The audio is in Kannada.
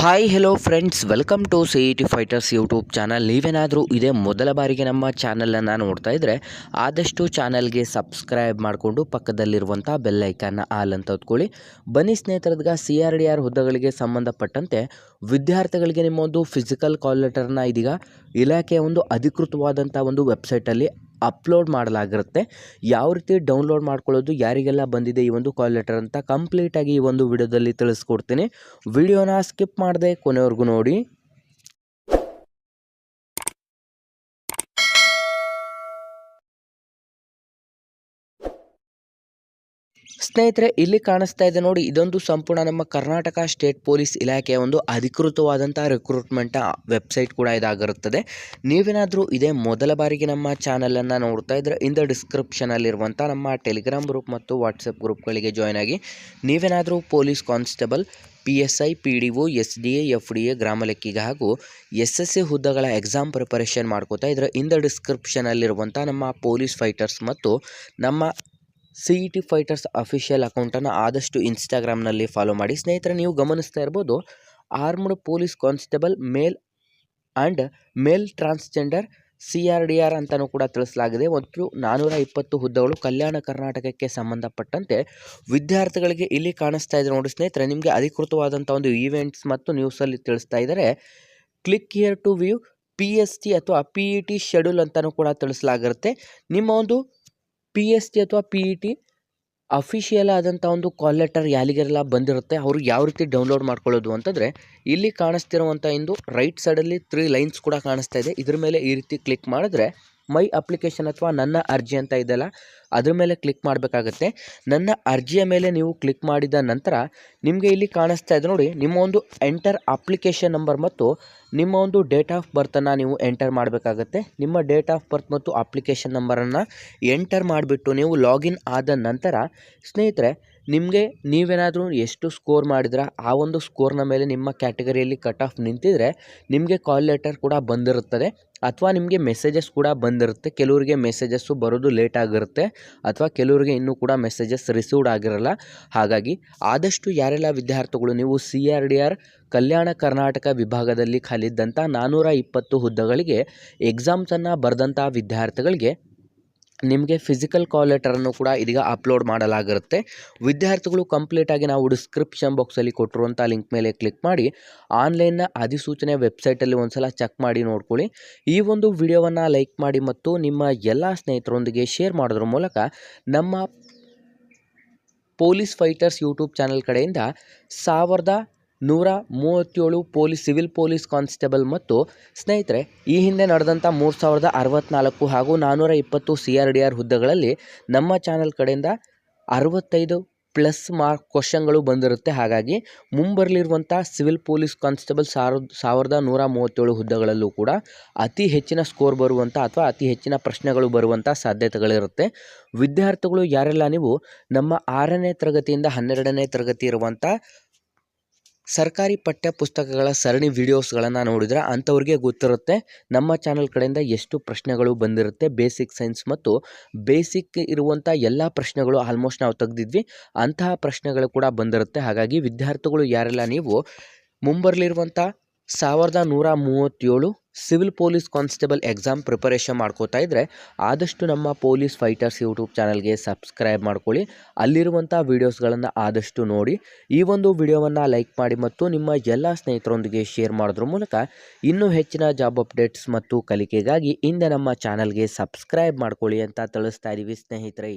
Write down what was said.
Hi hello friends welcome to C E T fighters YouTube channel ನೀವೇನಾದರೂ ಇದೇ ಮೊದಲ ಬಾರಿಗೆ ನಮ್ಮ ಚಾನಲನ್ನು ನೋಡ್ತಾ ಇದ್ದರೆ ಆದಷ್ಟು ಚಾನಲ್ಗೆ ಸಬ್ಸ್ಕ್ರೈಬ್ ಮಾಡಿಕೊಂಡು ಪಕ್ಕದಲ್ಲಿರುವಂಥ ಬೆಲ್ ಐಕನ್ನ ಆಲ್ ಅಂತ ಹೊತ್ಕೊಳ್ಳಿ ಬನ್ನಿ ಸ್ನೇಹಿತರದ್ಗ ಸಿ ಆರ್ ಡಿ ಆರ್ ಹುದ್ದೆಗಳಿಗೆ ಸಂಬಂಧಪಟ್ಟಂತೆ ವಿದ್ಯಾರ್ಥಿಗಳಿಗೆ ನಿಮ್ಮ ಒಂದು ಫಿಸಿಕಲ್ ಕಾಲ್ ಲೆಟರ್ನ ಇದೀಗ ಇಲಾಖೆಯ ಒಂದು ಅಧಿಕೃತವಾದಂಥ ಒಂದು ವೆಬ್ಸೈಟಲ್ಲಿ ಅಪ್ಲೋಡ್ ಮಾಡಲಾಗಿರುತ್ತೆ. ಯಾವ ರೀತಿ ಡೌನ್ಲೋಡ್ ಮಾಡ್ಕೊಳ್ಳೋದು, ಯಾರಿಗೆಲ್ಲ ಬಂದಿದೆ ಈ ಒಂದು ಕಾಲ್ ಲೆಟರ್ ಅಂತ ಕಂಪ್ಲೀಟಾಗಿ ಈ ಒಂದು ವಿಡಿಯೋದಲ್ಲಿ ತಿಳಿಸ್ಕೊಡ್ತೀನಿ. ವಿಡಿಯೋನ ಸ್ಕಿಪ್ ಮಾಡದೆ ಕೊನೆವರೆಗೂ ನೋಡಿ. ಸ್ನೇಹಿತರೆ, ಇಲ್ಲಿ ಕಾಣಿಸ್ತಾ ಇದೆ ನೋಡಿ, ಇದೊಂದು ಸಂಪೂರ್ಣ ನಮ್ಮ ಕರ್ನಾಟಕ ಸ್ಟೇಟ್ ಪೊಲೀಸ್ ಇಲಾಖೆಯ ಒಂದು ಅಧಿಕೃತವಾದಂಥ ರಿಕ್ರೂಟ್ಮೆಂಟ್ ವೆಬ್ಸೈಟ್ ಕೂಡ ಇದಾಗಿರುತ್ತದೆ. ನೀವೇನಾದರೂ ಇದೇ ಮೊದಲ ಬಾರಿಗೆ ನಮ್ಮ ಚಾನಲನ್ನು ನೋಡ್ತಾ ಇದ್ದರೆ ಇಂದ ಡಿಸ್ಕ್ರಿಪ್ಷನಲ್ಲಿರುವಂಥ ನಮ್ಮ ಟೆಲಿಗ್ರಾಮ್ ಗ್ರೂಪ್ ಮತ್ತು ವಾಟ್ಸಪ್ ಗ್ರೂಪ್ಗಳಿಗೆ ಜಾಯ್ನ್ ಆಗಿ, ನೀವೇನಾದರೂ police constable P S I P D O S D A F D A ಗ್ರಾಮ ಲೆಕ್ಕಿಗ ಹಾಗೂ ಎಸ್ ಎಸ್ ಸಿ ಹುದ್ದೆಗಳ ಎಕ್ಸಾಮ್ ಪ್ರಿಪರೇಷನ್ ಮಾಡ್ಕೋತಾ ಇದ್ರೆ ಇಂದ ಡಿಸ್ಕ್ರಿಪ್ಷನಲ್ಲಿರುವಂಥ ನಮ್ಮ ಪೊಲೀಸ್ ಫೈಟರ್ಸ್ ಮತ್ತು ನಮ್ಮ C E T fighters official ಅಕೌಂಟನ್ನು ಆದಷ್ಟು ಇನ್ಸ್ಟಾಗ್ರಾಮ್ನಲ್ಲಿ ಫಾಲೋ ಮಾಡಿ. ಸ್ನೇಹಿತರೆ, ನೀವು ಗಮನಿಸ್ತಾ ಇರ್ಬೋದು, armed police constable, male and male transgender, C R D R ಅಂತಲೂ ಕೂಡ ತಿಳಿಸಲಾಗಿದೆ. ಮತ್ತು ನಾನ್ನೂರ ಇಪ್ಪತ್ತು ಹುದ್ದೆಗಳು ಕಲ್ಯಾಣ ಕರ್ನಾಟಕಕ್ಕೆ ಸಂಬಂಧಪಟ್ಟಂತೆ ವಿದ್ಯಾರ್ಥಿಗಳಿಗೆ ಇಲ್ಲಿ ಕಾಣಿಸ್ತಾ ಇದೆ ನೋಡಿ ಸ್ನೇಹಿತರೆ. ನಿಮಗೆ ಅಧಿಕೃತವಾದಂಥ ಒಂದು ಈವೆಂಟ್ಸ್ ಮತ್ತು ನ್ಯೂಸಲ್ಲಿ ತಿಳಿಸ್ತಾ ಇದ್ದಾರೆ. Click here to view, P S T ಅಥವಾ ಪಿ ಇ ಟಿ ಶೆಡ್ಯೂಲ್ ಅಂತಲೂ ಕೂಡ ತಿಳಿಸಲಾಗಿರುತ್ತೆ. ನಿಮ್ಮ ಒಂದು ಪಿ ಎಸ್ ಟಿ ಅಥವಾ ಪಿ ಇ ಟಿ ಅಫಿಷಿಯಲ್ ಆದಂಥ ಒಂದು ಕಾಲ್ ಲೆಟರ್ ಯಾರಿಗೆಲ್ಲ ಬಂದಿರುತ್ತೆ, ಅವರು ಯಾವ ರೀತಿ ಡೌನ್ಲೋಡ್ ಮಾಡ್ಕೊಳ್ಳೋದು ಅಂತಂದರೆ, ಇಲ್ಲಿ ಕಾಣಿಸ್ತಿರುವಂಥ ಇಂದು ರೈಟ್ ಸೈಡಲ್ಲಿ ತ್ರೀ ಲೈನ್ಸ್ ಕೂಡ ಕಾಣಿಸ್ತಾ ಇದೆ. ಇದ್ರ ಮೇಲೆ ಈ ರೀತಿ ಕ್ಲಿಕ್ ಮಾಡಿದ್ರೆ ಮೈ ಅಪ್ಲಿಕೇಶನ್ ಅಥವಾ ನನ್ನ ಅರ್ಜಿ ಅಂತ ಇದೆಯಲ್ಲ, ಅದ್ರ ಮೇಲೆ ಕ್ಲಿಕ್ ಮಾಡಬೇಕಾಗತ್ತೆ. ನನ್ನ ಅರ್ಜಿಯ ಮೇಲೆ ನೀವು ಕ್ಲಿಕ್ ಮಾಡಿದ ನಂತರ ನಿಮಗೆ ಇಲ್ಲಿ ಕಾಣಿಸ್ತಾ ಇದೆ ನೋಡಿ, ನಿಮ್ಮ ಒಂದು ಎಂಟರ್ ಅಪ್ಲಿಕೇಶನ್ ನಂಬರ್ ಮತ್ತು ನಿಮ್ಮ ಒಂದು ಡೇಟ್ ಆಫ್ ಬರ್ತನ್ನು ನೀವು ಎಂಟರ್ ಮಾಡಬೇಕಾಗತ್ತೆ. ನಿಮ್ಮ ಡೇಟ್ ಆಫ್ ಬರ್ತ್ ಮತ್ತು ಅಪ್ಲಿಕೇಶನ್ ನಂಬರನ್ನು ಎಂಟರ್ ಮಾಡಿಬಿಟ್ಟು ನೀವು ಲಾಗಿನ್ ಆದ ನಂತರ, ಸ್ನೇಹಿತರೆ ನಿಮಗೆ ನೀವೇನಾದರೂ ಎಷ್ಟು ಸ್ಕೋರ್ ಮಾಡಿದ್ರೆ, ಆ ಒಂದು ಸ್ಕೋರ್ನ ಮೇಲೆ ನಿಮ್ಮ ಕ್ಯಾಟಗರಿಯಲ್ಲಿ ಕಟ್ ಆಫ್ ನಿಂತಿದ್ರೆ ನಿಮಗೆ ಕಾಲ್ ಲೆಟರ್ ಕೂಡ ಬಂದಿರುತ್ತದೆ. ಅಥವಾ ನಿಮಗೆ ಮೆಸೇಜಸ್ ಕೂಡ ಬಂದಿರುತ್ತೆ. ಕೆಲವರಿಗೆ ಮೆಸೇಜಸ್ಸು ಬರೋದು ಲೇಟ್ ಆಗಿರುತ್ತೆ. ಅಥವಾ ಕೆಲವರಿಗೆ ಇನ್ನೂ ಕೂಡ ಮೆಸೇಜಸ್ ರಿಸೀವ್ಡ್ ಆಗಿರಲ್ಲ. ಹಾಗಾಗಿ ಆದಷ್ಟು ಯಾರೆಲ್ಲ ವಿದ್ಯಾರ್ಥಿಗಳು ನೀವು C R D R Kalyana Karnataka ವಿಭಾಗದಲ್ಲಿ ಖಾಲಿದ್ದಂಥ ನಾನ್ನೂರ ಇಪ್ಪತ್ತು ಹುದ್ದೆಗಳಿಗೆ ಎಕ್ಸಾಮ್ಸನ್ನು ಬರೆದಂಥ ವಿದ್ಯಾರ್ಥಿಗಳಿಗೆ ನಿಮಗೆ ಫಿಸಿಕಲ್ ಕಾಲ್ ಲೆಟರನ್ನು ಕೂಡ ಇದೀಗ ಅಪ್ಲೋಡ್ ಮಾಡಲಾಗಿರುತ್ತೆ. ವಿದ್ಯಾರ್ಥಿಗಳು ಕಂಪ್ಲೀಟಾಗಿ ನಾವು ಡಿಸ್ಕ್ರಿಪ್ಷನ್ ಬಾಕ್ಸಲ್ಲಿ ಕೊಟ್ಟಿರುವಂಥ ಲಿಂಕ್ ಮೇಲೆ ಕ್ಲಿಕ್ ಮಾಡಿ ಆನ್ಲೈನ್ನ ಅಧಿಸೂಚನೆ ವೆಬ್ಸೈಟಲ್ಲಿ ಒಂದು ಸಲ ಚೆಕ್ ಮಾಡಿ ನೋಡ್ಕೊಳ್ಳಿ. ಈ ಒಂದು ವಿಡಿಯೋವನ್ನು ಲೈಕ್ ಮಾಡಿ ಮತ್ತು ನಿಮ್ಮ ಎಲ್ಲ ಸ್ನೇಹಿತರೊಂದಿಗೆ ಶೇರ್ ಮಾಡೋದ್ರ ಮೂಲಕ ನಮ್ಮ ಪೊಲೀಸ್ ಫೈಟರ್ಸ್ ಯೂಟ್ಯೂಬ್ ಚಾನಲ್ ಕಡೆಯಿಂದ ಸಾವಿರದ ನೂರ ಮೂವತ್ತೇಳು ಪೊಲೀಸ್, ಸಿವಿಲ್ ಪೊಲೀಸ್ ಕಾನ್ಸ್ಟೇಬಲ್ ಮತ್ತು ಸ್ನೇಹಿತರೆ, ಈ ಹಿಂದೆ ನಡೆದಂಥ ಮೂರು ಸಾವಿರದ ಅರವತ್ತ್ನಾಲ್ಕು ಹಾಗೂ ನಾನ್ನೂರ ಇಪ್ಪತ್ತು ಸಿ ಆರ್ ಡಿ ಆರ್ ಹುದ್ದೆಗಳಲ್ಲಿ ನಮ್ಮ ಚಾನಲ್ ಕಡೆಯಿಂದ ಅರವತ್ತೈದು ಪ್ಲಸ್ ಮಾರ್ಕ್ ಕ್ವಶನ್ಗಳು ಬಂದಿರುತ್ತೆ. ಹಾಗಾಗಿ ಮುಂಬರಲಿರುವಂಥ ಸಿವಿಲ್ ಪೊಲೀಸ್ ಕಾನ್ಸ್ಟೇಬಲ್ ಸಾವಿರದ ಸಾವಿರದ ನೂರ ಮೂವತ್ತೇಳು ಹುದ್ದೆಗಳಲ್ಲೂ ಕೂಡ ಅತಿ ಹೆಚ್ಚಿನ ಸ್ಕೋರ್ ಬರುವಂಥ ಅಥವಾ ಅತಿ ಹೆಚ್ಚಿನ ಪ್ರಶ್ನೆಗಳು ಬರುವಂಥ ಸಾಧ್ಯತೆಗಳಿರುತ್ತೆ. ವಿದ್ಯಾರ್ಥಿಗಳು ಯಾರೆಲ್ಲ ನೀವು ನಮ್ಮ ಆರನೇ ತರಗತಿಯಿಂದ ಹನ್ನೆರಡನೇ ತರಗತಿ ಇರುವಂಥ ಸರ್ಕಾರಿ ಪಠ್ಯ ಪುಸ್ತಕಗಳ ಸರಣಿ ವೀಡಿಯೋಸ್ಗಳನ್ನು ನೋಡಿದರೆ ಅಂಥವ್ರಿಗೆ ಗೊತ್ತಿರುತ್ತೆ. ನಮ್ಮ ಚಾನಲ್ ಕಡೆಯಿಂದ ಎಷ್ಟು ಪ್ರಶ್ನೆಗಳು ಬಂದಿರುತ್ತೆ, ಬೇಸಿಕ್ ಸೈನ್ಸ್ ಮತ್ತು ಬೇಸಿಕ್ ಇರುವಂಥ ಎಲ್ಲ ಪ್ರಶ್ನೆಗಳು ಆಲ್ಮೋಸ್ಟ್ ನಾವು ತೆಗೆದಿದ್ವಿ. ಅಂತಹ ಪ್ರಶ್ನೆಗಳು ಕೂಡ ಬಂದಿರುತ್ತೆ. ಹಾಗಾಗಿ ವಿದ್ಯಾರ್ಥಿಗಳು ಯಾರೆಲ್ಲ ನೀವು ಮುಂಬರಲಿರುವಂಥ ಸಾವಿರದ ನೂರ ಮೂವತ್ತೇಳು civil police constable exam preparation ಮಾಡ್ಕೋತಾ ಇದ್ದರೆ ಆದಷ್ಟು ನಮ್ಮ ಪೊಲೀಸ್ ಫೈಟರ್ಸ್ ಯೂಟ್ಯೂಬ್ ಚಾನಲ್ಗೆ ಸಬ್ಸ್ಕ್ರೈಬ್ ಮಾಡ್ಕೊಳ್ಳಿ. ಅಲ್ಲಿರುವಂಥ ವೀಡಿಯೋಸ್ಗಳನ್ನು ಆದಷ್ಟು ನೋಡಿ. ಈ ಒಂದು ವಿಡಿಯೋವನ್ನು ಲೈಕ್ ಮಾಡಿ ಮತ್ತು ನಿಮ್ಮ ಎಲ್ಲ ಸ್ನೇಹಿತರೊಂದಿಗೆ ಶೇರ್ ಮಾಡೋದ್ರ ಮೂಲಕ ಇನ್ನೂ ಹೆಚ್ಚಿನ ಜಾಬ್ ಅಪ್ಡೇಟ್ಸ್ ಮತ್ತು ಕಲಿಕೆಗಾಗಿ ಹಿಂದೆ ನಮ್ಮ ಚಾನಲ್ಗೆ ಸಬ್ಸ್ಕ್ರೈಬ್ ಮಾಡ್ಕೊಳ್ಳಿ ಅಂತ ತಿಳಿಸ್ತಾ ಇದ್ದೀವಿ ಸ್ನೇಹಿತರೆ.